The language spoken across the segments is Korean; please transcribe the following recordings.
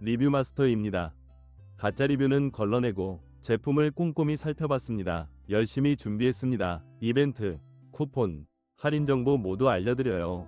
리뷰 마스터입니다. 가짜 리뷰는 걸러내고 제품을 꼼꼼히 살펴봤습니다. 열심히 준비했습니다. 이벤트, 쿠폰, 할인 정보 모두 알려드려요.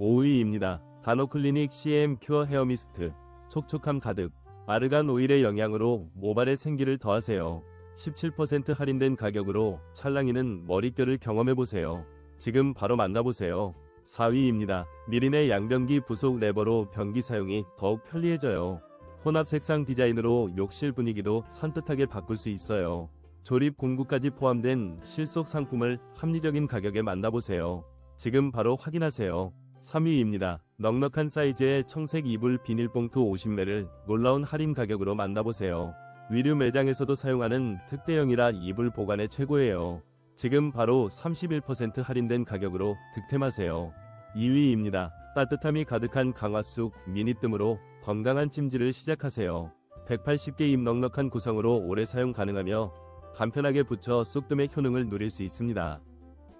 5위입니다. 다노클리닉 CM 큐어 헤어 미스트. 촉촉함 가득. 아르간 오일의 영향으로 모발에 생기를 더하세요. 17% 할인된 가격으로 찰랑이는 머릿결을 경험해보세요. 지금 바로 만나보세요. 4위입니다. 미린의 양변기 부속 레버로 변기 사용이 더욱 편리해져요. 혼합 색상 디자인으로 욕실 분위기도 산뜻하게 바꿀 수 있어요. 조립 공구까지 포함된 실속 상품을 합리적인 가격에 만나보세요. 지금 바로 확인하세요. 3위입니다. 넉넉한 사이즈의 청색 이불 비닐봉투 50매를 놀라운 할인 가격으로 만나보세요. 위류 매장에서도 사용하는 특대형이라 이불 보관에 최고예요. 지금 바로 31% 할인된 가격으로 득템하세요. 2위입니다. 따뜻함이 가득한 강화쑥 미니뜸으로 건강한 찜질을 시작하세요. 180개 입 넉넉한 구성으로 오래 사용 가능하며 간편하게 붙여 쑥뜸의 효능을 누릴 수 있습니다.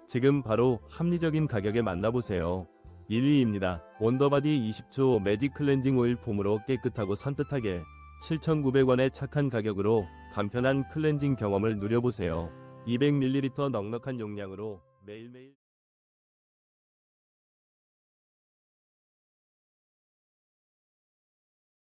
지금 바로 합리적인 가격에 만나보세요. 1위입니다. 원더바디 20초 매직 클렌징 오일 폼으로 깨끗하고 산뜻하게 7,900원의 착한 가격으로 간편한 클렌징 경험을 누려보세요. 200ml 넉넉한 용량으로 매일매일